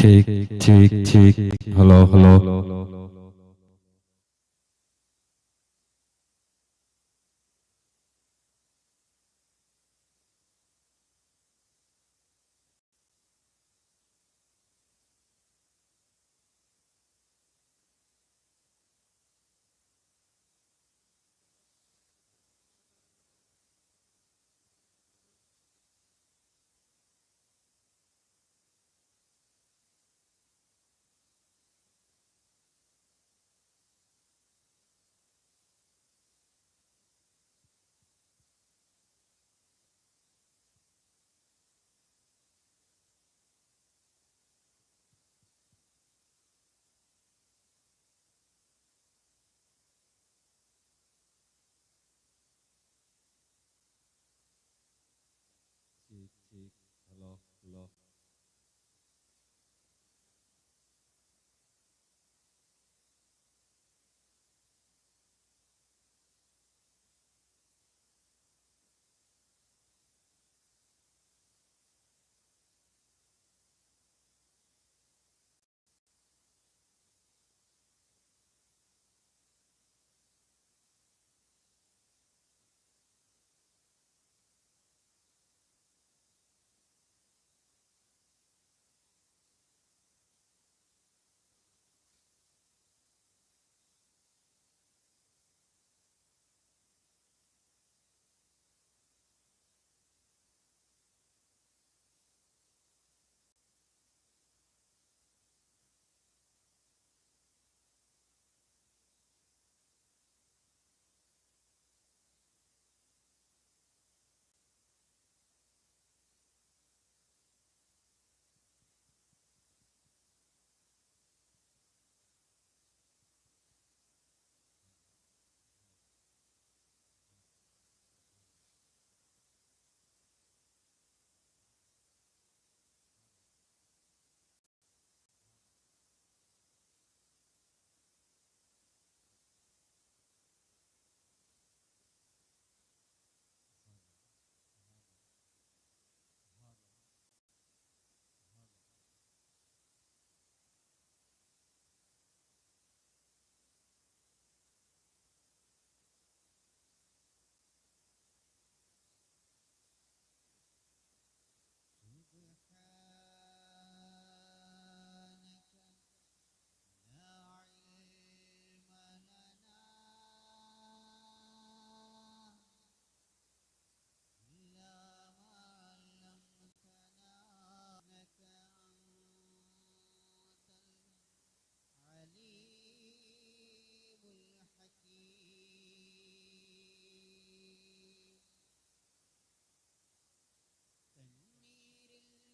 ঠিক ঠিক ঠিক হ্যালো হ্যালো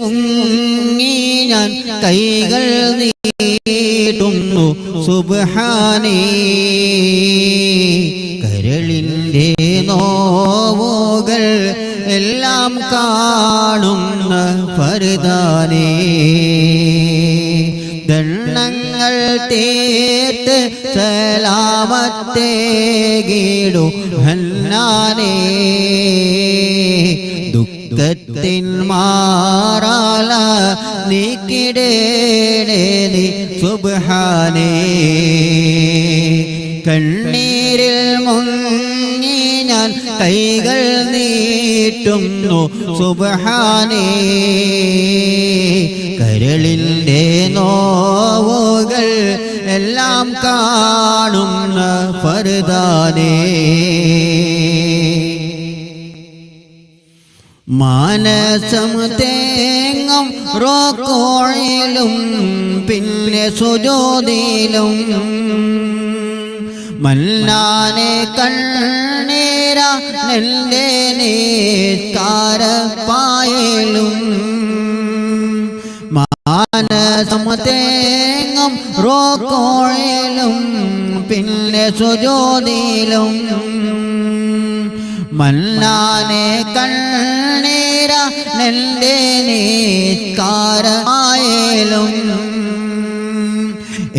മുങ്ങി ഞാൻ കൈകൾ നീട്ടുന്നു. സുബ്ഹാനേ. കരളിന്റെ നോവുകൾ എല്ലാം കാണുന്ന ഫർദാനേ. ദണ്ണങ്ങൾ തേത്ത് സലാമത്തേ ഗീടു ഹന്നാനേ. ദുഃഖത്തിൻ മാറാല നീക്കിടേണേ നീ കണ്ണീരിൽ മുങ്ങി ഞാൻ കൈകൾ നീട്ടുന്നു സുബ്ഹാനേ. കരളിന്റെ നോവുകൾ എല്ലാം കാണുന്ന ഫർദാനേ. മാനസം തേങ്ങം റോക്കോഴിലും പിന്നെ സുജോതിയിലും. മല്ലാനെ കണ്ണീര നെല്ലെ നീക്കാരപ്പായലും മാനസം തേങ്ങം റോക്കോഴിലും പിന്നെ സുജോതിയിലും. മല്ലാനെ കണ്ണീര നെല്ലെ നീക്കാരമായാലും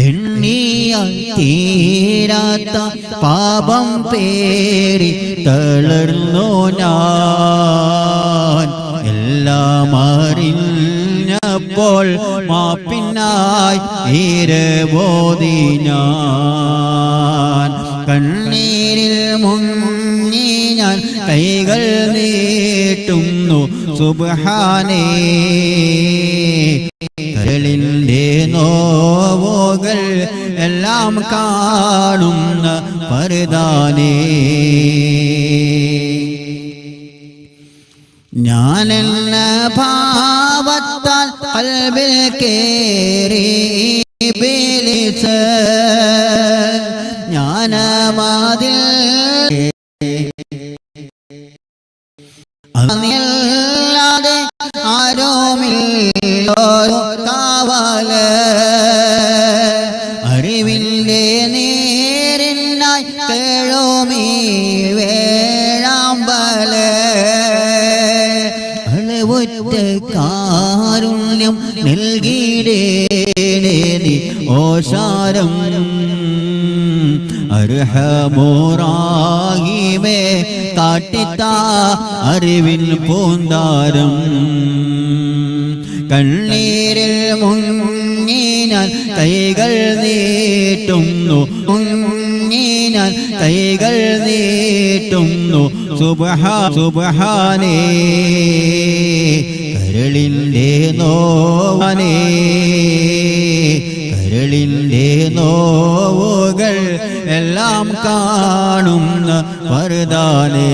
എണ്ണിയ തീരാത്ത പാപം പേരി തളർന്നു ഞാൻ. എല്ലാം അറിഞ്ഞപ്പോൾ മാപ്പിനായി ഇരബോധി ഞാൻ. കണ്ണീരിൽ മുങ്ങി ഞാൻ കൈകൾ നീട്ടുന്നു സുബഹാനേ. കരളിന്റെ നോവുകൾ എല്ലാം കാണുന്ന പരദാനേ. ഞാനെന്ന ഭാവത്താൽ കൽബിൽ കേറി ഇബ്ലീസ് ജ്ഞാനമാതിൽ അല്ലാതെ ആരോമില്ലോ കാവൽ. അറിവിന്റെ നേരിനായി കേളോമീ വേഴാമ്പല. അളവുറ്റ കാരുണ്യം നൽകിയിടേണേ ഓശാരം അർഹമോറാഹിമേ കാട്ടിത്ത അറിവിൻ പൂന്താരം. കണ്ണീരിൽ മുങ്ങിനാൽ കൈകൾ നീട്ടുന്നു മുങ്ങിനാൽ കൈകൾ നീട്ടുന്നു. സുബഹ സുബഹാനേ കരളിന്റെ നോവനേ കരളിന്റെ നോവുകൾ എല്ലാം കാണുന്ന പരദാനേ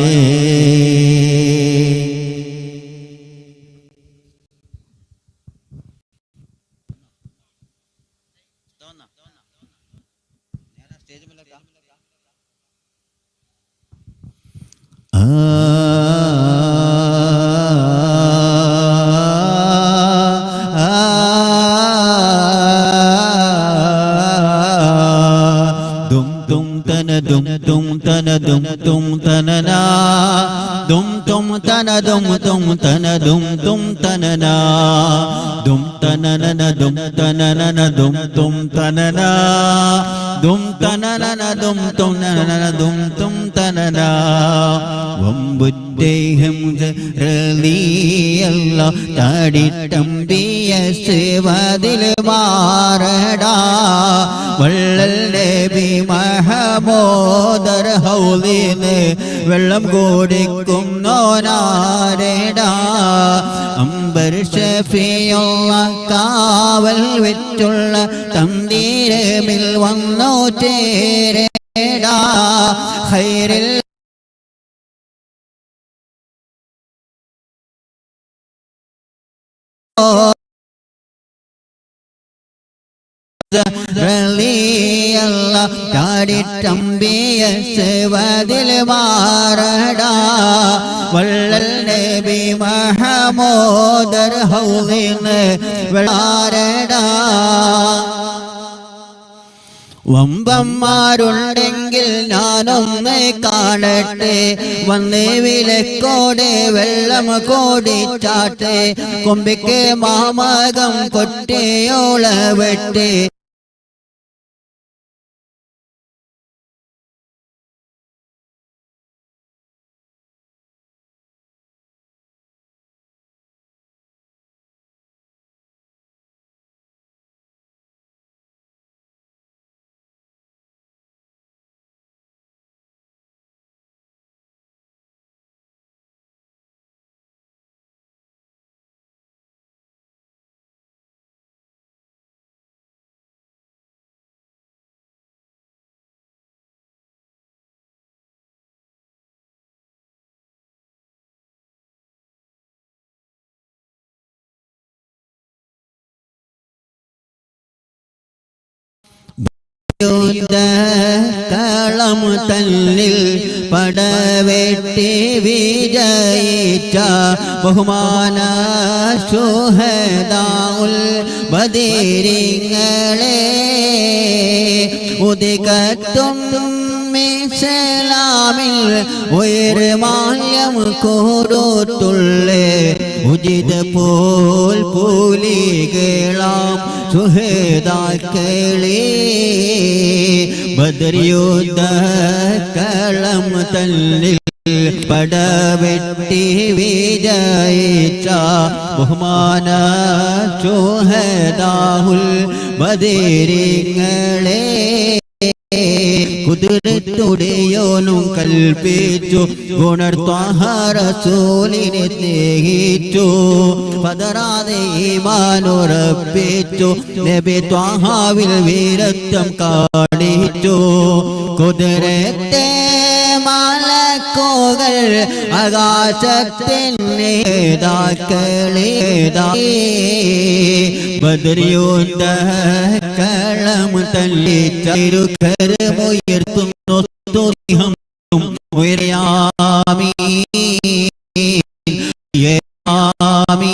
ദും ദും ദും തന ദും ദും തന ദും ദും തനന. ദും തനനന ദും തനനന ദും ദും തനന. ദും തനനന ദും ദും നനന ദും ദും തനന. വമ്പുറ്റേഹം റലിയല്ല താടിട്ടമ്പിയ സേവതിൽ മാറടാ. വള്ളൽ നബി മഹമോദർ ഹൗലിന് വെള്ളം കുടിക്കുന്നോനാരടാ അമ്പർ ഷഫിയുള്ള കാവൽ വെറ്റുള്ള തന്തീരമിൽ വന്നോ ചേരടാ ഹൈറിൽ റളിയല്ല കാടിട്ടമ്പിയ സേവതിൽ മാറടാ വള്ളൽ നബി മഹ മഹമോദർ ഹൗലിന്ന് വെളാരടാ വമ്പന്മാരുണ്ടെങ്കിൽ ഞാനൊന്ന് കാണട്ടെ വന്ന് വിലക്കോടെ വെള്ളം കോടിച്ചാട്ടെ കൊമ്പിക്ക് മാമകം കൊട്ടിയോള വെട്ടി കളം തന്നിൽ പടവെട്ടി വിജയിച്ച ബഹുമാന സുഹദാഉൽ ബദീരിങ്ങളെ ഉദികത്തും സലാമിൽ ഉയർമാല്യം കോരോത്തുള്ളേ ഉചിത പോൽ പൂലികളാം സുഹേതാക്കളേ ബദരിയുദ്ധ കളം തന്നിൽ പടവെട്ടി വിജയിച്ച ബഹുമാന ചോഹദാഹുൽ ബദരിങ്ങളെ കുതിരത്തുടയോനും കൽപ്പിച്ചു ഗുണർത്താഹാരസൂലിനെ സ്നേഹിച്ചു. പതറാതെ ഈമാനുറപ്പിച്ചു നബി ത്വാഹാവിൽ വീരത്വം കാണിച്ചു. കുതിരത്തെ മലക്കോകൾ ആകാശത്തിനേതാക്കളേതായി ബദരിയുദ്ധ കളം തല്ലി ചരുകരമുയർത്തുന്നു ഉയരയാമീ ആമീ